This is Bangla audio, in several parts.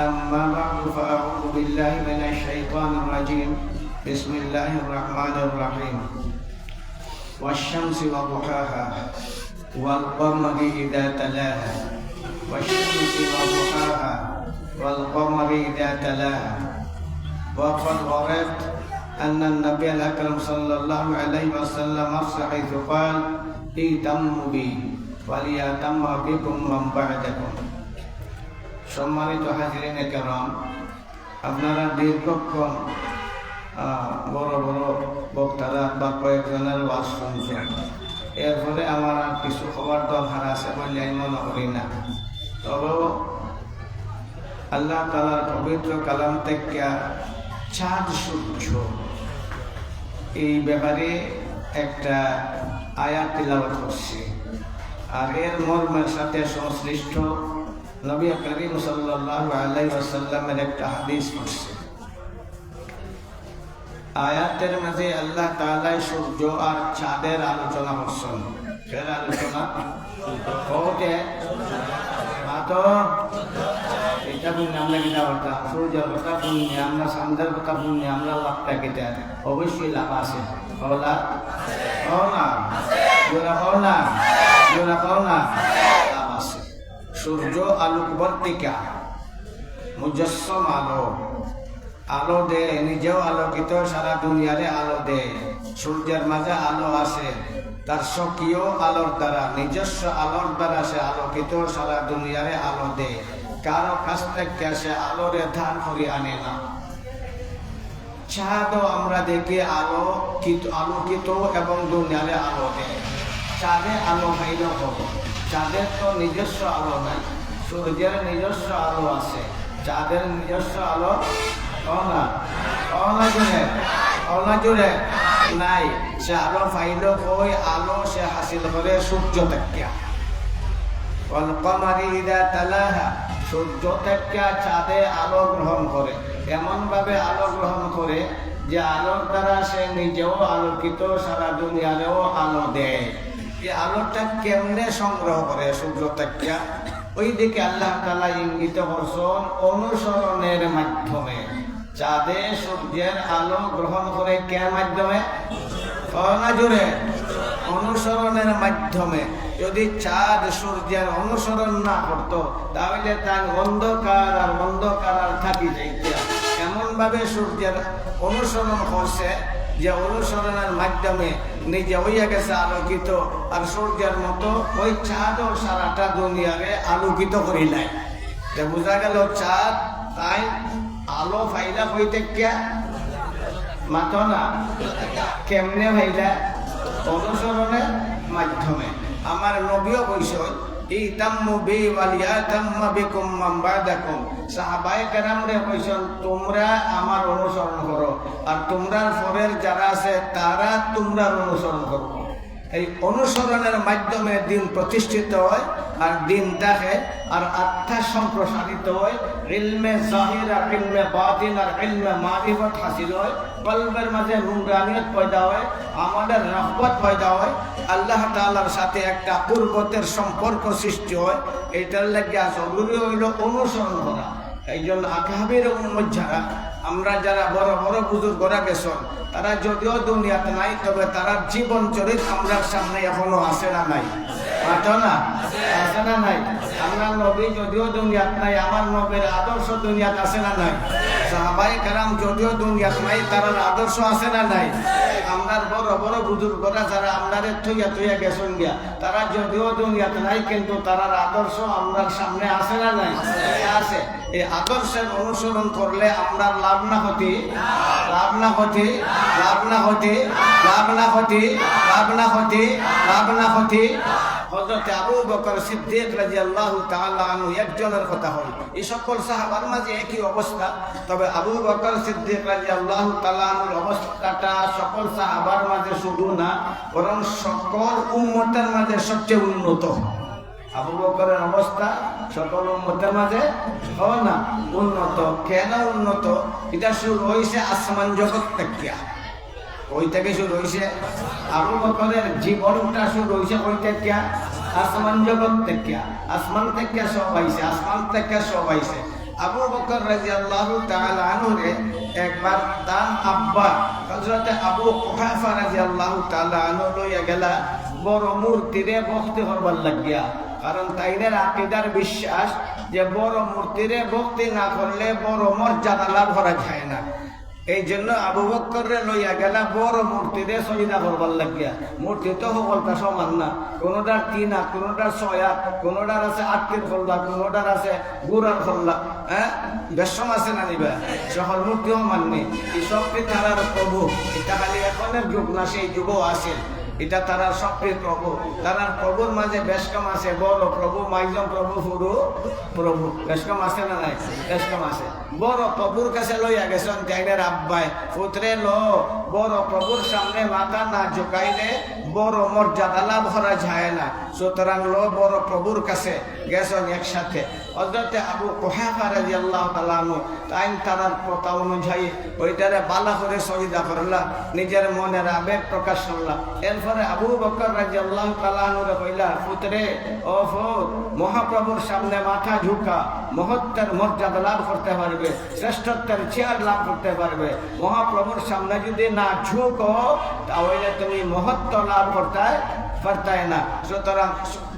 أما بعد فأعوذ بالله من الشيطان الرجيم. بسم الله الرحمن الرحيم. والشمس وضحاها والقمر إذا تلاها. والشمس وضحاها والقمر إذا تلاها. وقد ورد أن النبي الأكرم صلى الله عليه وسلم حيث قال اهتموا بي وليهتم بكم من بعدكم. সম্মানিত হাজিরিন কেরাম আপনারা দীর্ঘক্ষণ বড় বড় বক্তারা বা কয়েকজনের ওয়াজ শুনছেন। এরপরে আমার আর কিছু খবর দরকার আছে বলে আমি মনে করি না। তবেও আল্লাহ তালার পবিত্র কালাম থেকে চাঁদ সূর্য। এই ব্যাপারে একটা আয়াত তিলাওয়াত করছে। আর এর মর্মের সাথে সংশ্লিষ্ট নবী করিম সাল্লাল্লাহু আলাইহি ওয়াসাল্লামের একটা হাদিস করছে আয়াতের মাঝে আল্লাহ তাআলা সূর্য আর চাঁদের আলোচনা করছেন। ফের আলোচনা ওকে মাতো এটা বুঝি আমরা কিনা কথা। সূর্যের কথা বুঝি আমরা সন্ধ্যার কথা বুঝি আমরা লাভটা কেটে অবশ্যই লাভ আছে। হলা না জোরা না জোরা না লাভ আছে সূর্য আলোকবর্তিকা মুজস্সম আলো। আলো দে, নিজেও আলোকিত, সারা দুনিয়ারে আলো দে। সূর্যের মাঝে আলো আছে তার স্বকীয় আলোর দ্বারা, নিজস্ব আলোর দ্বারা সে আলোকিত, সারা দুনিয়ারে আলো দে। কারও কাছ থেকে সে আলোরে ধান করে আনে না। চাঁদও আমরা দেখি আলো আলোকিত এবং দুনিয়ারে আলো দেয় চাঁদে আলো পাইল হবে চাঁদের তো নিজস্ব আলো নাই। সূর্যের নিজস্ব আলো আছে চাঁদের নিজস্ব আলো অনা অনা নাই। সে আলো আলো সে হাসিল করে সূর্য থেকে সূর্য চাঁদে আলো গ্রহণ করে। এমন ভাবে আলো গ্রহণ করে যে আলোর দ্বারা সে নিজেও আলোকিত, সারা দুনিয়ারেও আলো দেয়। এই আলোটা কেমনে সংগ্রহ করে সূর্য ওই দিকে আল্লাহ তালা ইঙ্গিত করছেন অনুসরণের মাধ্যমে। চাঁদে সূর্যের আলো গ্রহণ করে কে মাধ্যমে? জুড়ে। অনুসরণের মাধ্যমে। যদি চাঁদ সূর্যের অনুসরণ না করতো, তাহলে তার অন্ধকার আর অন্ধকার আর থাকি যাইতে এমন ভাবে সূর্যের অনুসরণ করছে যে অনুসরণের মাধ্যমে নিজে হইয়া গেছে আলোকিত, আর সূর্যের মতো ওই চাঁদও সারাটা দুনিয়ারে আলোকিত করিলাই। বোঝা গেল চাঁদ, তাই আলো ফাইলা হইতে কে? মাত না। কেমনে ভাইলা অনুসরণের মাধ্যমে। আমার নবীয় কইসন আমার অনুসরণ করো আর তোমরা পরের যারা আছে তারা তোমরা অনুসরণ করো। এই অনুসরণের মাধ্যমে দিন প্রতিষ্ঠিত হয় আর দিন দেখে আর আত্মা সম্প্রসারিত হয়। ইলমে আর ইলমে বাতিন আর ইলমে মারিফত মাঝে নুরানিয়ত পয়দা হয়, আমাদের রহবত পয়দা হয়। আল্লাহ তাআলার সাথে একটা পূর্বতের সম্পর্ক সৃষ্টি হয়। এটার লাগে জরুরি হইল অনুসরণ করা। এই জন্য আকাবের উন্মত যারা, আমরা যারা বড় বড় বুজুর্গরা গেছেন তারা যদিও দুনিয়াতে নাই, তবে তারা জীবন চরিত আমরা সামনে এখনও আসে না নাই? আছো না? নাই? আমরা নবী যদিও দুনিয়াত নাই, আমার নবীর আদর্শ দুনিয়াত আছে না নাই? সাহাবাই কারাম যদিও দুনিয়াত নাই তার আদর্শ আছে না নাই? আমরার বড় বড় বুজুর্গরা যারা আমরারে থইয়া থইয়া গেছেন গিয়া, তারা যদিও দুনিয়াতে নাই, কিন্তু তারার আদর্শ আমরার সামনে আছে না নাই? আছে এই আদর্শের অনুসরণ করলে আমরা লাভ না হতি লাভ না হতি লাভ না হতি লাভ না হতি লাভ না হতি লাভ না হতি আবু বকর একজনের কথা এই সকল সাহাবার একই অবস্থা। তবে আবু বকর সকল মাঝে শুধু না, বরং সকল মাঝে সবচেয়ে উন্নত। আবু বকরের অবস্থা সকল উম্মতের মাঝে না, উন্নত। কেন উন্নত? এটা শুরু হয়েছে আসমান জগৎ থেকে ওই থেকে শুরু হয়েছে আবু জীবনটা শুরু হয়েছে ওই থেকে আসমান জগৎ থেকে আসমান থেকে সব আইছে আসমান থেকে সব আইছে আবু বকর রাদিয়াল্লাহু তাআলা আনহুরে একবার তার আব্বা, হযরত আবু কুহাফা রাদিয়াল্লাহু তাআলা আনহু লইয়া গেলা বড় মূর্তিরে ভক্তি করবার লাগিয়া। কারণ তাইনের আকিদার বিশ্বাস যে বড় মূর্তিরে ভক্তি না করলে বড় মর্যাদা লাভ করা যায় না। এই জন্য আবু বক্করে লইয়া গেলা বড় মূর্তিরে সজিদা করবার লাগিয়া। মূর্তি তো সকলটা সমান না। কোনোটার তিন হাত, কোনোটার ছয় হাত, কোনোটার আছে আটকের খোল্লা, কোনোটার আছে গুড়ার খোল্লা। হ্যাঁ? বেশম আছে না নিবা? সকল মূর্তিও মাননি। এই সবটি তারার প্রভু, এটা খালি এখনের যুগ না, সেই যুগও আছে। এটা তারা সবচেয়ে প্রভু। তারা প্রভুর মাঝে বেশকম আছে, বড় প্রভু মাইজম প্রভু, ফুরু প্রভু। বেশকম আছে না নাই? বেশকম আছে। বড় প্রভুর কাছে লইয়া গেছেন ত্যাগের আব্বাই পুত্রে ল, বড় প্রভুর সামনে মাথা না ঝুঁকাইলে বড় মর্যাদা লাভ করা যায় না। সুতরাং লো বড় প্রভুর কাছে গেছেন একসাথে। হজরতে আবু কোহাফা রাজি আল্লাহ তালানু তাই তারার কথা অনুযায়ী ওইটারে বালা করে সজিদা করলা, নিজের মনের আবেগ প্রকাশ করলা। এরপরে আবু বকর রাজি আল্লাহ তালানুরে কইলা, পুত্রে, ও ফুত মহাপ্রভুর সামনে মাথা ঝুঁকা মহত্বের মর্যাদা লাভ করতে পারবে, শ্রেষ্ঠত্বের চেয়ার লাভ করতে পারবে। মহাপ্রভুর সামনে যদি না ঝুঁকো, তাহলে তুমি মহত্ব লাভ করতে পারতায় না। সুতরাং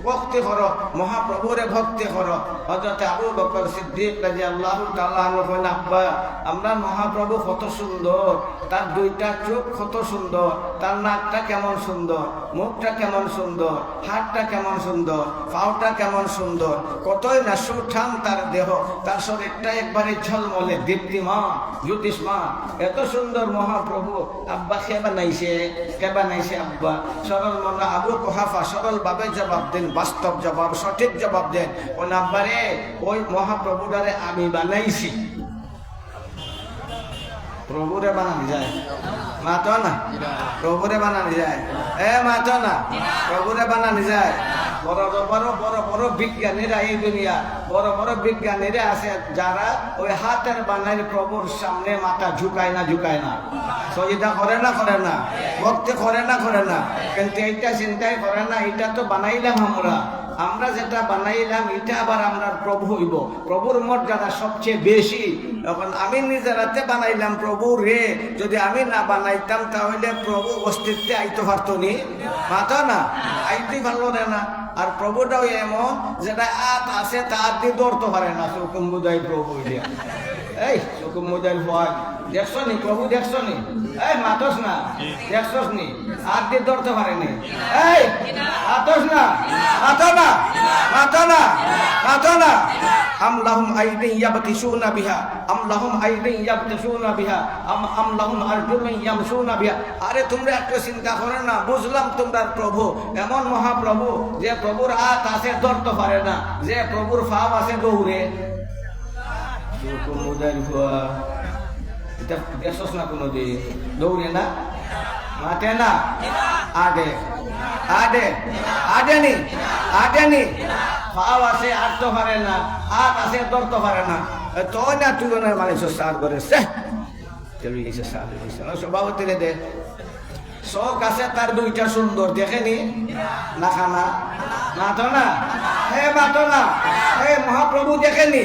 ভক্তি করো, মহাপ্রভুরে ভক্তি করো। হজরত আবু বকর সিদ্দিক রাজি আল্লাহ তাল্লাহ আব্বা, আমরা মহাপ্রভু কত সুন্দর। তার দুইটা চোখ কত সুন্দর। তার নাকটা কেমন সুন্দর। মুখটা কেমন সুন্দর। হাতটা কেমন সুন্দর। পাওটা কেমন সুন্দর। কতই না সুঠাম তার দেহ। তার শরীরটা একবারে ঝলমলে। দীপ্তিমান জ্যোতিষমান এত সুন্দর মহাপ্রভু। আব্বা, কে বানাইছে? কে বানাইছে আব্বা? সরল মনে আবু কোহাফা সরল ভাবে জবাব দেন বাস্তব জবাব, সঠিক জবাব দেন। ও নাম্বারে ওই মহাপ্রভুটারে আমি বানাইছি। প্রভুরে বানানো যায়। মাতো না প্রভুরে বানানো যায়। এ মাতো না প্রভুরে বানানো যায়। বড় বড় বড় বড় বিজ্ঞানীরা এই দুনিয়া, বড় বড় বিজ্ঞানীরা আছে, যারা ওই হাতের বানাই প্রভুর সামনে মাথা ঝুকায় না ঝুকায় না। সজিদা করে না করে না। ভক্তি করে না করে না। কিন্তু এইটা চিন্তাই করে না এটা তো বানাইলাম আমরা। আমরা যেটা বানাইলাম, এটা আবার আমরা প্রভু হইব। প্রভুর মর্যাদা সবচেয়ে বেশি। এখন আমি নিজের হাতে বানাইলাম, প্রভু রে, যদি আমি না বানাইতাম, তাহলে প্রভু অস্তিত্বে আইতে পারতো নি। মাথা না? আইতেই ভালো রে না। আর প্রভুটাও এমন, যেটা আত আছে তার দিয়ে ধরতে পারে না। সুকুম বুঝাই প্রভু এই ভয়। দেখছ নি, প্রভু নি? এই, মাতস না। নি? হাত দিয়ে ধরতে পারেনি এই, মাতস না। মাতো না। মাতো না। মাতো না। আম লাহুম বিহা। আম লাহুম বিহা। আম আম লাহুম বিহা। আরে, তোমরা একটু চিন্তা করো না। বুঝলাম তোমরা প্রভু। এমন মহাপ্রভু যে প্রভুর হাত আছে, ধরতে পারে না। যে প্রভুর ফাপ আছে দৌড়ে। মুদার হুয়া এটা দেখছস না কোনো দিন দৌড়ে না? মাঠে না? আগে। আগে। আডেনি আডেনি পাও আছে আটতে না। হাত আছে ধরতে পারে না। তো না তুলনার মানুষ সার করে চলে গেছে সার হয়েছে দে শখ আছে তার দুইটা সুন্দর দেখেনি না? খানা না তো না? হে মাতো না? হে মহাপ্রভু দেখেনি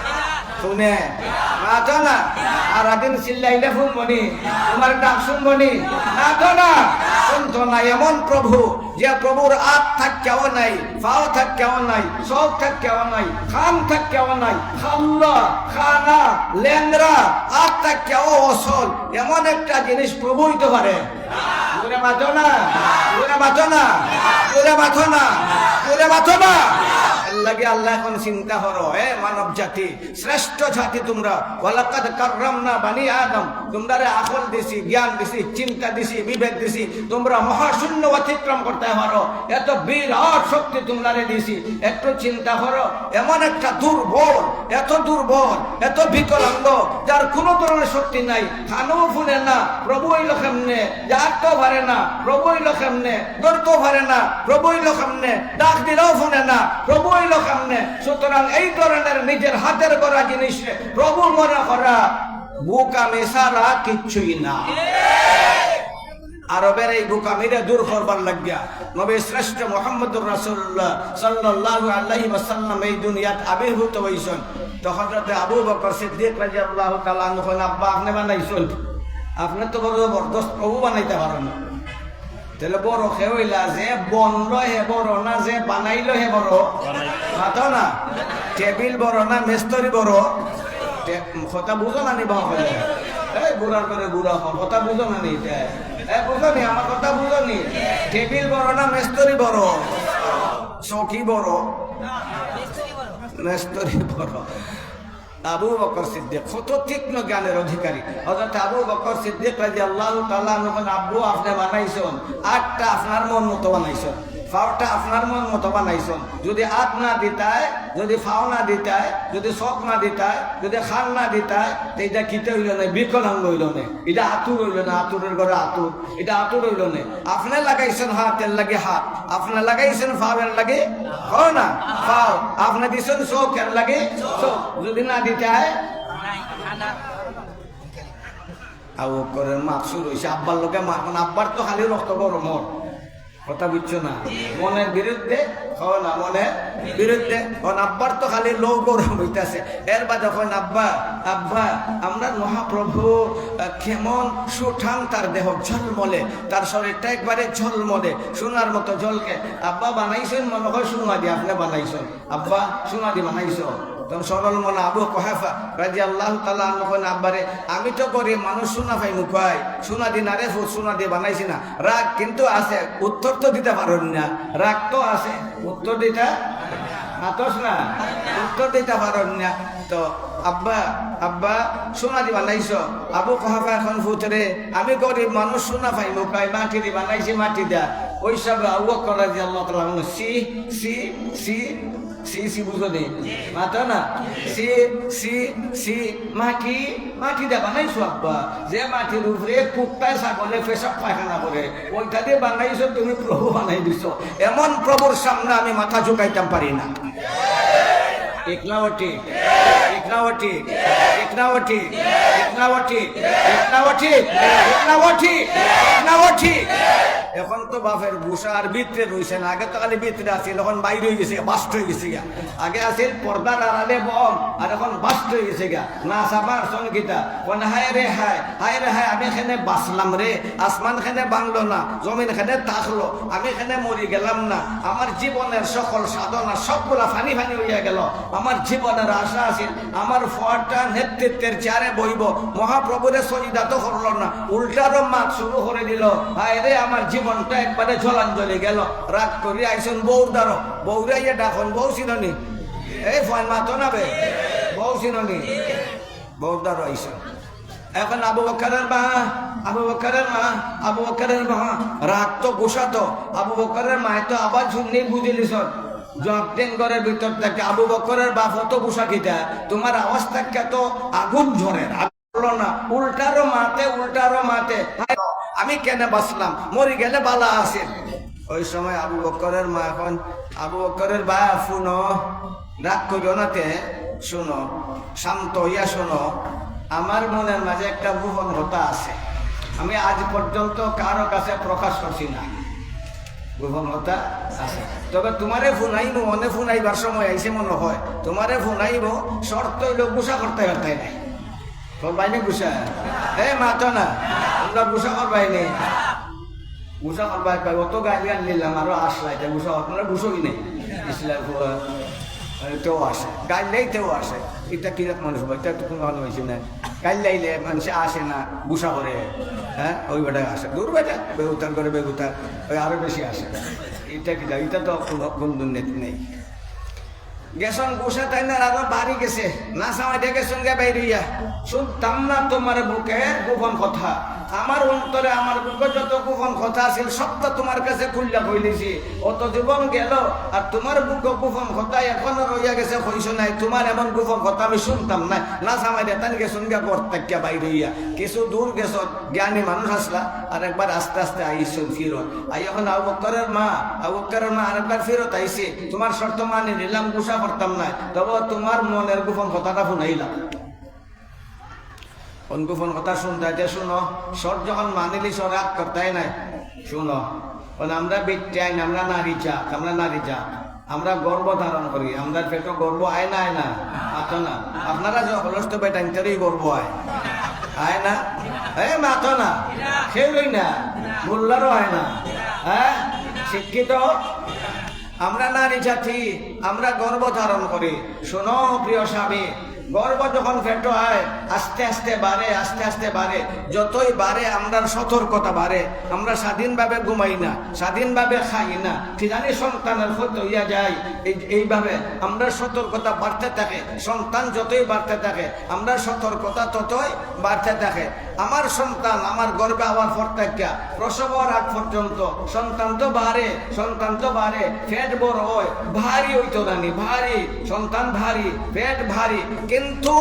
শুনে? মাতো না। আর একদিন চিল্লাইলে শুনবনি তোমার ডাক শুনবনি না, তো না। শুনতো না এমন প্রভু, যে প্রভুর আত থাক কেউ নাই, পাও থাক কেউ নাই সব থাক কেউ নাই খাম থাক কেউ নাই খাল্লা খানা লেংরা আত থাক কেউ অসল। এমন একটা জিনিস প্রভু হইতে পারে। জোরে মাথো না। জোরে মাথো না। জোরে মাথো না। জোরে মাথো না। লাগে আল্লাহ এখন চিন্তা করো, এ মানব জাতি, শ্রেষ্ঠ জাতি তোমরা। ওয়ালাকাদ কাররামনা বানি আদম তোমরা আকল দিছি, জ্ঞান দিছি, চিন্তা দিছি, বিবেক দিছি। তোমরা মহাশূন্য অতিক্রম করতে পারো। এত বিরাট শক্তি তোমরা দিছি। একটু চিন্তা করো, এমন একটা দুর্বল, এত দুর্বল, এত বিকলাঙ্গ, যার কোনো ধরনের শক্তি নাই। খানো ফুনে না, প্রভু হইল কেমনে? যারতো পারে না, প্রভু হইল কেমনে? ধরতেও পারে না, প্রভু হইল কেমনে? ডাক দিলেও ফুনে না, প্রভু হইল হইল কেমনে সুতরাং এই ধরনের নিজের হাতের করা জিনিস প্রভু মনে করা সারা কিচ্ছুই না। আরবের এই বুকামিরে দূর করবার লাগিয়া নবী শ্রেষ্ঠ সাল্লাল্লাহু আলাইহি ওয়াসাল্লাম এই দুনিয়াত আবির্ভূত হইছেন। তো হযরত আবু বকর সিদ্দিক তাআলা আনহু কইলেন, আব্বা আপনি বানাইছেন? আপনি তো বড় জবরদস্ত প্রভু বানাইতে পারেন না। তাহলে বড় খে হইলা যে বনল হে বড়, না যে বানাইল হে বড়। মাতো না? টেবিল বড়, না মেস্তরি বড়? কথা বুঝো না নি বাবা বলে এই বুড়ার করে বুড়া হও কথা বুঝো না নি বুঝো নি আমার কথা বুঝো টেবিল বড়, না মেস্তরি বড়? চৌকি বড়? মেস্তরি বড়। আবু বকর সিদ্দিক, কত তীক্ষ্ণ জ্ঞানের অধিকারী। হজরত আবু বকর সিদ্দিক নবন আব্বু, আপনি বানাইছেন। আটটা আপনার মন মতো বানাইছেন। ফাওটা আপনার মন মতো বানাইছেন। যদি আট না দিতায়, যদি ফাও না দিতায়, যদি শখ না দিতায়, যদি খান না দিতায়, তো এটা কিতে হইল না? বিকলাঙ্গ হইল না? এটা আতুর হইল না? আতুরের ঘরে আতুর। এটা আতুর হইল না? আপনি লাগাইছেন হাতের লাগে হাত। আপনি লাগাইছেন ফাওয়ের লাগে হয় না? ফাও। আপনি দিছেন চোখের লাগে যদি না দিতে হয় আবু করে মাকসুর হয়েছে আব্বার লোকে মাখন আব্বার তো খালি রক্ত গরম ওর। কথা বুঝছ না? মনের বিরুদ্ধে হয় না, মনের বিরুদ্ধে। কারণ আব্বার তো খালি লো গরম হইতেছে। এর বাদে যখন আব্বা আব্বা আমরা মহাপ্রভু কেমন সুঠাম তার দেহ ঝলমলে, তার শরীরটা একবারে ঝলমলে, সোনার মতো ঝলকে। আব্বা বানাইছেন, মনে হয় সোনা দিয়ে আপনি বানাইছেন। আব্বা, সোনা দিয়ে বানাইছো। তখন সরল মনে আবু কহাফা রাজি আল্লাহ তালা নখন আব্বারে, আমি তো করি মানুষ শোনা পাই মুখাই শোনা দি না রে শোনা দিয়ে বানাইছি না। রাগ কিন্তু আছে, উত্তর তো দিতে পারেন না। রাগ তো আছে, উত্তর দিতে হাতস না। উত্তর দিতে পারেন না। তো, আব্বা আব্বা, সোনা দি বানাইছ। আবু কহাফা এখন ফুটরে আমি গরিব মানুষ, সোনা পাই মুখাই মাটি দি বানাইছি, মাটি দা ওই সব আবু করা দিয়ে আল্লাহ তালা সি সি সি সি সি বুঝো নি? মাতো না? সি সি সি, মাটি মাটি দা বানাইছো আব্বা। যে মাটির উপরে কুত্তায় ছাগলে পেশাব পায়খানা করে, ওইটা দিয়ে বানাইছো তুমি প্রভু বানাই দিছো। এমন প্রভুর সামনে আমি মাথা ঝুঁকাইতাম পারি না। ইকনাওয়াটি ইকনাওয়াটি ইকনাওয়াটি ইকনাওয়াটি ইকনাওয়াটি ইকনাওয়াটি ইকনাওয়াটি এখন তো বাপের আর ভিতরে না। আগে তো খালি ভিতরে আছিল, এখন বাইরে হয়ে গেছে বাস্ট হয়ে গেছে গা আগে আছিল পর্দার আড়ালে বম আর এখন বাস্ট হয়ে গেছে গা না সাবার সঙ্গীতা কোন হায় রে হায় হায় রে হায়, আমি এখানে বাঁচলাম রে। আসমান খানে বাংলো না, জমিন খানে তাকলো, আমি এখানে মরি গেলাম না। আমার জীবনের সকল সাধনা সবগুলা ফানি ফানি হইয়া গেল। আমার জীবনের আশা আছিল আমার ফোয়ারটা নেতৃত্বের চেয়ারে বইব। মহাপ্রভুরে সজিদা তো করল না উল্টারও মাত শুরু করে দিল। হায় রে, আমার জীবনটা একবারে জলাঞ্জলি গেল। রাগ করি আইসন বৌদারও বৌরাইয়া ডাকন, বউ চিননি? এই ফোন মাতো না বে? বউ চিননি? বৌদারও আইসন। এখন আবু বকরের মা, আবু বকরের মা, আবু বকরের মা, রাগ তো গুসাতো আবু বকরের মায় তো আবার জগদিন ঘরের ভিতর থেকে আবু বকরের বাপ তোমার আওয়াজ থেকে তো আগুন ঝরে। না উল্টারও মাতে উল্টারও মাতে। আমি কেন বাঁচলাম? মরি গেলে বালা আছে। ওই সময় আবু বকরের মা এখন, আবু বকরের বা, শুনো, রাগ করিও নাতে শুনো, শান্ত হইয়া শোনো, আমার মনের মাঝে একটা গোপন কথা আছে। আমি আজ পর্যন্ত কারও কাছে প্রকাশ করছি না। গোপন কথা আছে। তবে তোমারে ফোনাইব মনে ফোনাইবার সময় আইসে মনে হয়। তোমারে ফোনাইব শর্ত হইল গুসা করতে করতে নাই। করবাই নি গুসা এ মাতো না তোমরা গুসা করবাই নি গুসা করবাই পাই অত গাড়ি আনলিলাম আরও আসলাই তাই গুসা আপনারা গুসো কি নেই ইসলাম তেও আসে গাইল নেই তেও আসে এটা কিরাত মানুষ ভাই এটা তো কোনো ভালো হয়েছে না গাইল লাইলে মানুষ আসে না গুসা করে হ্যাঁ ওই বেটা আসে দূর বেটা বেগুতার করে বেগুতার ওই আরও বেশি আসে এটা কি এটা তো কোনো নেই গেছন গুসা তাই না আরও বাড়ি গেছে। না সামাই দেখে সঙ্গে বাইরিয়া শুনতাম না তোমার বুকে গোপন কথা। আমার অন্তরে আমার বুকে যত গোপন কথা আছিল সব তো তোমার কাছে খুললা কইলিছি অত জীবন গেল আর তোমার বুকে গোপন কথা এখনও রইয়া গেছে কইস নাই, তোমার এমন গোপন কথা আমি শুনতাম না না সামাই দেতান গেছো গা প্রত্যেকটা বাইরে হইয়া। কিছু দূর গেছ, জ্ঞানী মানুষ আসলা, আর একবার আস্তে আস্তে আইসুন ফিরত। আই এখন আবু বক্করের মা, আবু বক্করের মা আরেকবার ফিরত আইসি তোমার শর্ত মানে নিলাম, গুসা করতাম না তবে তোমার মনের গোপন কথাটা শুনাইলাম। কোন গোপন কথা শুনতে যে শুনো। সর যখন মানিলি, সর রাগ করতেই নাই। শুনো কারণ আমরা না আমরা নারী চাক আমরা নারী চাক আমরা গর্ব ধারণ করি আমরা পেটো গর্ব আয় না আয় না। আতো না, আপনারা যে হলস্ত বেটাই গর্ব আয়। আয় না? এ, মাতো না, খেলই না মোল্লারও আয় না। হ্যাঁ শিক্ষিত? আমরা নারী জাতি, আমরা গর্ব ধারণ করি। শোনো, প্রিয় স্বামী গর্ব যখন ফেটো হয়, আস্তে আস্তে বাড়ে, আস্তে আস্তে বাড়ে। যতই বাড়ে আমরা সতর্কতা বাড়ে। আমরা স্বাধীনভাবে ঘুমাই না, স্বাধীনভাবে খাই না। ঠিকানি সন্তানের ক্ষতি হইয়া যায়। এইভাবে আমরা সতর্কতা বাড়তে থাকে। সন্তান যতই বাড়তে থাকে, আমরা সতর্কতা ততই বাড়তে থাকে। আমার সন্তান, আমার গর্বে আবার প্রত্যেকটা। প্রসবর আগ পর্যন্ত সন্তান তো বাড়ে, সন্তান তো বাড়ে, পেট বড় হয়, ভারী হইতো রানি, ভারী, সন্তান ভারী, পেট ভারী। কিন্তু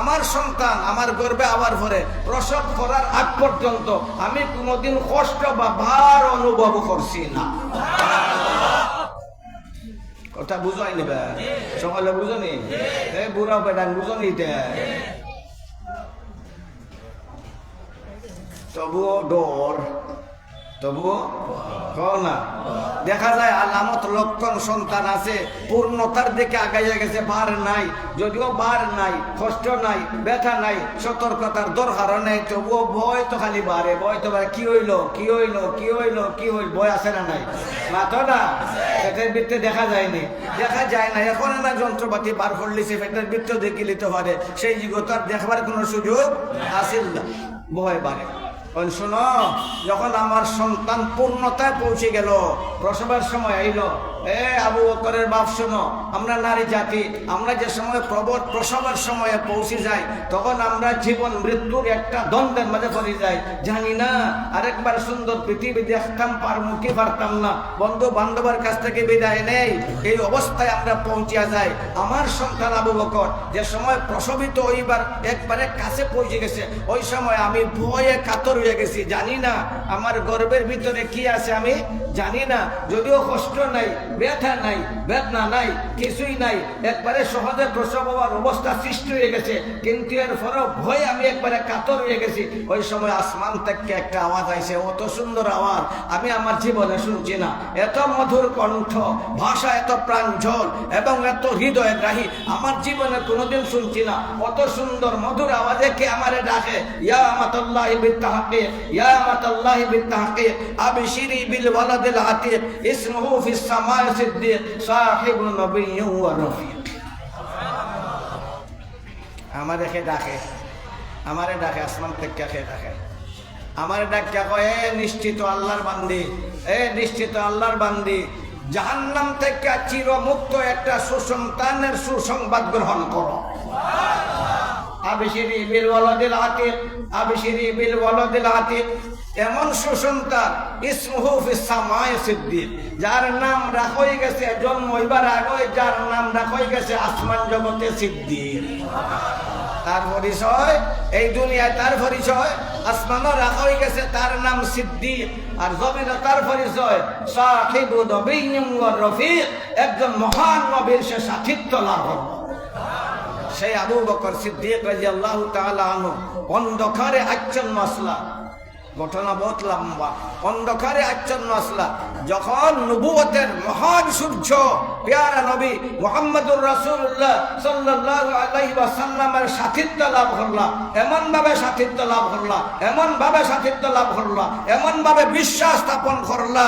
আমার সন্তান, আমার গর্বে আবার পরে প্রসব করার আগ পর্যন্ত আমি কোনোদিন কষ্ট বা ভার অনুভব করছি না। কথা বুঝাই নেবে? সকালে বুঝনি? বুড়া বেটান বুঝনি তবুও ডর, তবুও না। দেখা যায় আলামত লক্ষণ সন্তান আছে, পূর্ণতার দিকে আগাইয়া গেছে, বার নাই, যদিও বার নাই, কষ্ট নাই, ব্যথা নাই, সতর্কতার দরকার নেই, তবুও ভয় তো খালি বাড়ে, ভয় তো কি হইল কি হইল কি হইল কি হইল, ভয় আছে না নাই? মাথো না? পেটের বৃত্তে দেখা যায়নি। দেখা যায় না, এখন না যন্ত্রপাতি বার করলিছে, পেটের বৃত্ত দেখি নিতে পারে। সেই যুগ তো আর দেখবার কোনো সুযোগ আসিল না। ভয় বাড়ে। শোনো যখন আমার সন্তান পূর্ণতায় পৌঁছে গেল প্রসবের সময় আইলো, এ আবু বকরের বাপ শোনো, আমরা নারী জাতি, আমরা যে সময় প্রবর প্রসবের সময়ে পৌঁছে যাই, তখন আমরা জীবন, মৃত্যুর একটা দ্বন্দ্বের মাঝে পড়ে যাই। জানি না, আরেকবার সুন্দর পৃথিবী দেখতাম, পার মুখে পারতাম না। বন্ধু বান্ধবের কাছ থেকে বিদায় নেই, এই অবস্থায় আমরা পৌঁছিয়া যাই। আমার সন্তান আবু বকর, যে সময় প্রসবিত হইবার একবারে কাছে পৌঁছে গেছে, ওই সময় আমি ভয়ে কাতর হয়ে গেছি। জানি না, আমার গর্বের ভিতরে কি আছে আমি জানি না যদিও কষ্ট নাই, ব্যথা নাই, বেদনা নাই, কিছুই নাই, একবারে সহজে প্রসব হওয়ার অবস্থা সৃষ্টি হয়ে গেছে। কিন্তু এর ফরক ভয়ে আমি একবারে কাতর হয়ে গেছি। ওই সময় আসমান থেকে একটা আওয়াজ আইছে, অত সুন্দর আওয়াজ, আমি আমার জীবনে শুনছি না। এত মধুর কণ্ঠ, ভাষা এত প্রাঞ্জল এবং এত হৃদয়গ্রাহী, আমার জীবনে কোনোদিন শুনছি না। অত সুন্দর মধুর আওয়াজে কে আমারে ডাকে? ইয়া আমাতাল্লাহ বিত্তাহাকে ইয়া আমাতাল্লাহ বিত্তাহাকে আবিশিরি বিল ওয়ালাদিল আতিক ইসমহু ফিস সামায় আমারে খে ডাকে, আমারে ডাকে, আসমান থেকে খে ডাকে। কয়, এ নিশ্চিত আল্লাহর বান্দি, এ নিশ্চিত আল্লাহর বান্দি, জাহান্নাম থেকে চিরমুক্ত একটা সুসন্তানের সুসংবাদ গ্রহণ করো। আবিশিরি বিল ওয়ালাদিল আতিক আবিশিরি বিল ওয়ালাদিল আতিক এমন সুসন্তান, ইসমহু ফিস সামায়ে সিদ্দিক, যার নাম রাখই গেছে, জন্ম হইবার আগে যার নাম রাখই গেছে আসমান জগতে সিদ্দিক। তার পরিচয়, এই দুনিয়ায় তার পরিচয়, আসমানও রাখা হয়ে গেছে, তার নাম সিদ্দিক। আর জমিন তার পরিচয় রফিক, একজন মহান নবীর সে সাথিত্ব লাভ সেই আবু বকর সিদ্দিক রাজি আল্লাহ তালু অন্ধকারে আচ্ছন্ন আসলা ঘটনা বহুত লম্বা। অন্ধকারে আচ্ছন্ন আসলা। যখন নবুয়তের মহান সূর্য, পেয়ারা নবী মোহাম্মদুর রাসুল্লাহ সাল্লাহ আলাইহি ওয়াসাল্লামের সাথিত্ব লাভ করলা এমন ভাবে সাথিত্ব লাভ করলা এমন ভাবে সাথিত্ব লাভ করলা এমন ভাবে বিশ্বাস স্থাপন করলা।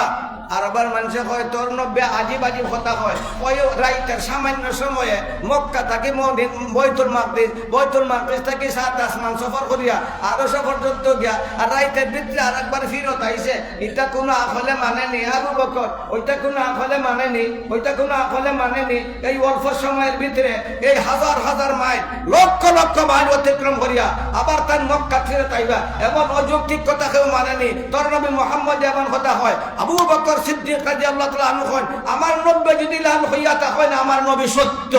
আর আবার মানুষে কয়, তোর নব্বে আজিব আজিব কথা কয়। ওই রাইতের সামান্য সময়ে মক্কা থাকি মদিন- বৈতুল মাকদিস বৈতুল মাকদিস থেকে সাত আসমান সফর করিয়া আরও সফর পর্যন্ত গিয়া, আর রাইতের ভিতরে আর একবার ফিরত আইছে। এটা কোনো আফলে মানেনি আবু বকর? ওইটা কোনো আফলে মানেনি ওইটা কোনো আফলে মানেনি এই অল্প সময়ের ভিতরে এই হাজার হাজার মাইল, লক্ষ লক্ষ মাইল অতিক্রম করিয়া আবার তার মক্কা ফিরে তাইবা এমন অযৌক্তিক কথা কেউ মানেনি তোর নবী মোহাম্মদ এমন কথা হয় আবু বকর সিদ্দিক কাজী আল্লাহ তালা আনু হন আমার নব্বে যদি লাল হইয়া তা হয় না, আমার নবী সত্য।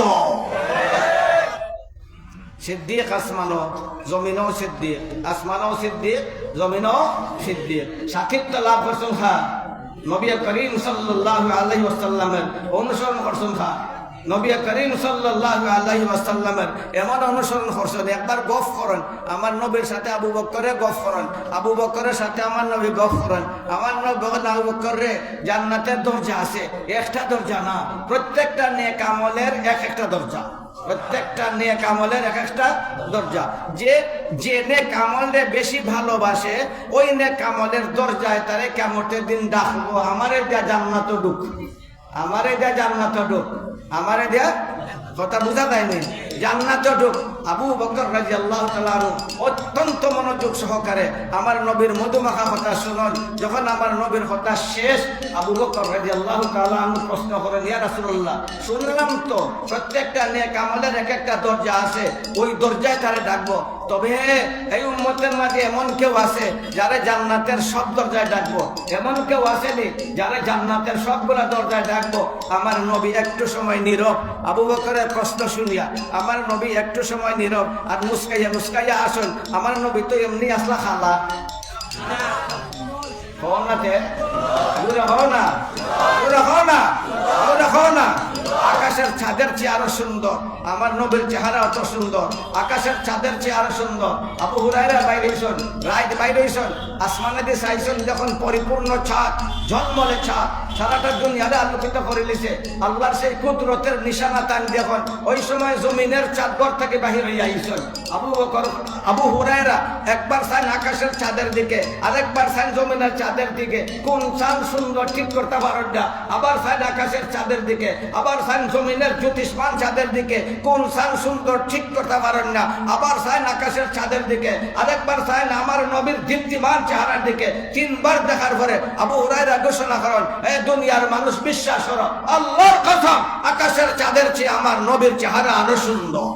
সিদ্দিক আসমানো জমিনও সিদ্দিক, আসমানও সিদ্দিক, জমিনও সিদ্দিক। সাকিত্ব লাভ করছেন খা, নবী করিম সাল্লাহ ওয়াসাল্লামের অনুসরণ করছেন খা। নবী করিম সাল্লাল্লাহু আলাইহি ওয়াসাল্লামের এমন অনুসরণ করছেন, একবার গফ করেন, আমার নবীর সাথে আবু বকরে গফ করেন, আবু বকরের সাথে আমার নবী গফ করেন, আমার আবু বকরে জান্নাতের দরজা আছে, একটা দরজা না, প্রত্যেকটা নেক আমলের এক একটা দরজা, প্রত্যেকটা নেক আমলের এক একটা দরজা, যে যে নেক আমলে বেশি ভালোবাসে, ওই নেক আমলের দরজায় তারে কেমতের দিন ডাকবো, আমারে যা জান্নাত ডুক আমারে যা জান্নাত ডুক আমারে দেয়া কথা বুঝা যায়নি আমার নবীর মধুমাখা কথা যখন আমার নবীর কথা শেষ, আবু বকর রাজি আল্লাহ আমি প্রশ্ন রাসূলুল্লাহ, শুনলাম তো প্রত্যেকটা নেক আমলের এক একটা দরজা আছে। ওই দরজায় তারে ডাকবো? তবে এই উম্মতের মাঝে এমন কেউ আছে যারা জান্নাতের সব দরজায় ডাকবো। এমন কেউ আসেনি যারা জান্নাতের সবগুলা দরজায় ডাকবো। আমার নবী একটু সময় নীরব। আবু বকরের প্রশ্ন শুনিয়া আমার নবী একটু সময় নীরব আর মুস্কাইয়া মুস্কাইয়া আসুন। আমার নবী তো এমনি আসলা খালা। হও না না। না। না। আকাশের ছাদের চেয়ে আরও সুন্দর। আমার নবীর চেহারা অত সুন্দর। আকাশের চাঁদের চেয়ে আরও সুন্দর। আবু হুরাইরা বাইরে হইছন রাইত বাইরে আসমানে দিয়ে চাইছন যখন পরিপূর্ণ ছাদ জন্মলে ছাদ। সারাটা দুনিয়ারে আলোকিত করে লিছে আল্লাহর সেই কুদরতের নিশানা তান দেখুন ওই সময় জমিনের চাঁদ ঘর থেকে বাহির হইয়া আইছন। আবু বকর, আবু হুরাইরা একবার চান আকাশের চাঁদের দিকে, আরেকবার চান জমিনের চাঁদের দিকে। কোন চাঁদ সুন্দর ঠিক করতে পারেন না। আবার চান আকাশের চাঁদের দিকে, আবার চান জমিনের জ্যোতিষ্মান চাঁদের দিকে, কোন সান সুন্দর ঠিক করতে পারেন না। আবার সাইন আকাশের চাঁদের দিকে, আরেকবার সাইন আমার নবীর দীপ্তিমান চেহারার দিকে, তিনবার দেখার পরে আবু হুরাইরা ঘোষণা করেন, এ দুনিয়ার মানুষ, বিশ্বাস করো, আল্লাহর কথা, আকাশের চাঁদের চেয়ে আমার নবীর চেহারা আরও সুন্দর।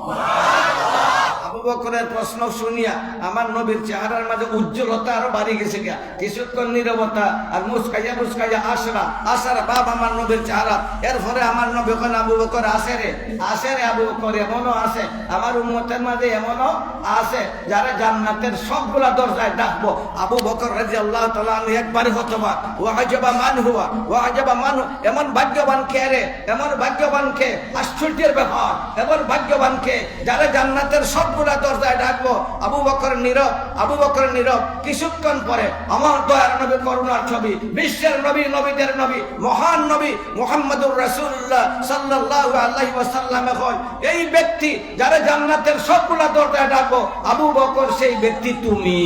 বকরের প্রশ্ন শুনিয়া আমার নবীর চেহারার মাঝে উজ্জ্বলতা আরও বাড়ি গেছে গিয়া। কিছুক্ষণ নিরবতা আর মুস্কাইয়া মুস্কাইয়া আসরা, আসার বাপ আমার নবীর চেহারা। এরপরে আমার নবী কোন আবু বকর আসে রে আসে রে আবু বকর, এমনও আছে। আমার উম্মতের মাঝে এমনও আছে যারা জান্নাতের সবগুলা দরজায় ডাকবো। আবু বকর রাজি আল্লাহ তালা একবারে হতবা ও আজবা মান হুয়া ও আজবা মান এমন ভাগ্যবান কে রে, এমন ভাগ্যবান কে? আশ্চর্যের ব্যাপার, এমন ভাগ্যবান কে? যারা জান্নাতের সবগুলা দরজায় ডাকবো, আবু বকর নীরব, আবু বকর নীরব, কিছুক্ষণ পরে আমার দয়ার নবী করুণার ছবি, বিশ্বের নবী, নবীদের নবী, মহান নবী মোহাম্মদুর রাসূলুল্লাহ সাল্লাল্লাহু আলাইহি ওয়াসাল্লাম হয় এই ব্যক্তি যারা জান্নাতের সবগুলা দরজায় ডাকবো, আবু বকর সেই ব্যক্তি তুমি।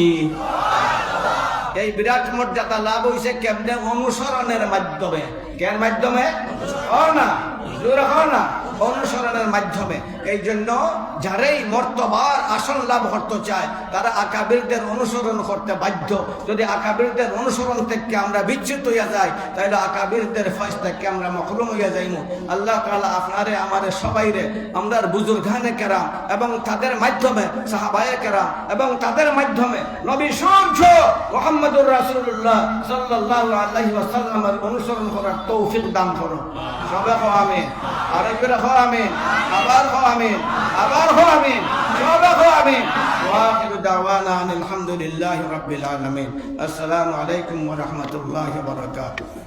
এই বিরাট মর্যাদা লাভ হয়েছে কেমনে অনুসরণের মাধ্যমে? কেন মাধ্যমে? না না। অনুসরণের মাধ্যমে। এই জন্য যারাই মর্তবার আসন লাভ করতে চায়, তারা আকাবিরদের অনুসরণ করতে বাধ্য। যদি আকাবিরদের অনুসরণ থেকে আমরা বিচ্যুত হইয়া যাই তাহলে আকাবিরদের ফয়স থেকে আমরা মকলুম হইয়া যাইমু। আল্লাহ তাআলা আপনারে, আমারে সবাইরে আমরা বুজুর্গানে কেরাম এবং তাদের মাধ্যমে, সাহাবায়ে কেরাম এবং তাদের মাধ্যমে নবী সূর্য মোহাম্মদুর রাসূলুল্লাহ সাল্লাল্লাহু আলাইহি ওয়াসাল্লামের অনুসরণ করার তৌফিক দান করুন। সবে হো আমিন। আরেকবার হো আমিন। আবার হো আমিন। আবার হো আমিন। সবাক হো আমিন। ওয়াহিদু দাওয়ানা আলহামদুলিল্লাহি রাব্বিল আলামিন। আসসালামু আলাইকুম ওয়া রাহমাতুল্লাহি ওয়া বারাকাতুহু।